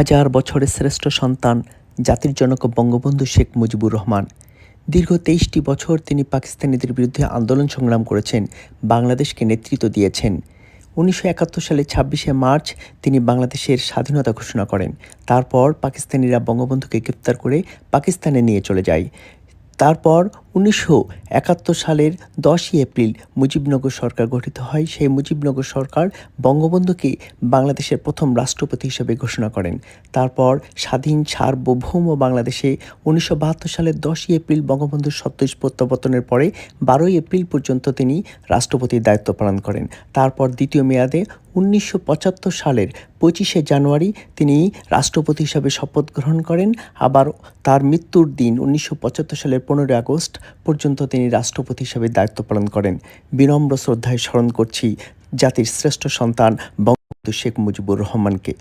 হাজার বছরের শ্রেষ্ঠ সন্তান জাতির জনক বঙ্গবন্ধু শেখ মুজিবুর রহমান। দীর্ঘ তেইশটি বছর তিনি পাকিস্তানিদের বিরুদ্ধে আন্দোলন সংগ্রাম করেছেন, বাংলাদেশকে নেতৃত্ব দিয়েছেন। উনিশশো একাত্তর সালে ছাব্বিশে মার্চ তিনি বাংলাদেশের স্বাধীনতা ঘোষণা করেন। তারপর পাকিস্তানিরা বঙ্গবন্ধুকে গ্রেপ্তার করে পাকিস্তানে নিয়ে চলে যায়। তারপর উনিশশো একাত্তর সালের দশই এপ্রিল মুজিবনগর সরকার গঠিত হয়। সেই মুজিবনগর সরকার বঙ্গবন্ধুকে বাংলাদেশের প্রথম রাষ্ট্রপতি হিসেবে ঘোষণা করেন। তারপর স্বাধীন সার্বভৌম বাংলাদেশে উনিশশো বাহাত্তর সালের দশই এপ্রিল বঙ্গবন্ধুর সত্যজ প্রত্যাবর্তনের পরে বারোই এপ্রিল পর্যন্ত তিনি রাষ্ট্রপতির দায়িত্ব পালন করেন। তারপর দ্বিতীয় মেয়াদে উনিশশো পঁচাত্তর সালের পঁচিশে জানুয়ারি তিনি রাষ্ট্রপতি হিসাবে শপথ গ্রহণ করেন। আবার তার মৃত্যুর দিন উনিশশো পঁচাত্তর সালের পনেরোই আগস্ট পর্যন্ত তিনি রাষ্ট্রপতি হিসেবে দায়িত্ব পালন করেন। বিনম্র শ্রদ্ধায় স্মরণ করছি জাতির শ্রেষ্ঠ সন্তান বঙ্গবন্ধু শেখ মুজিবুর রহমানকে।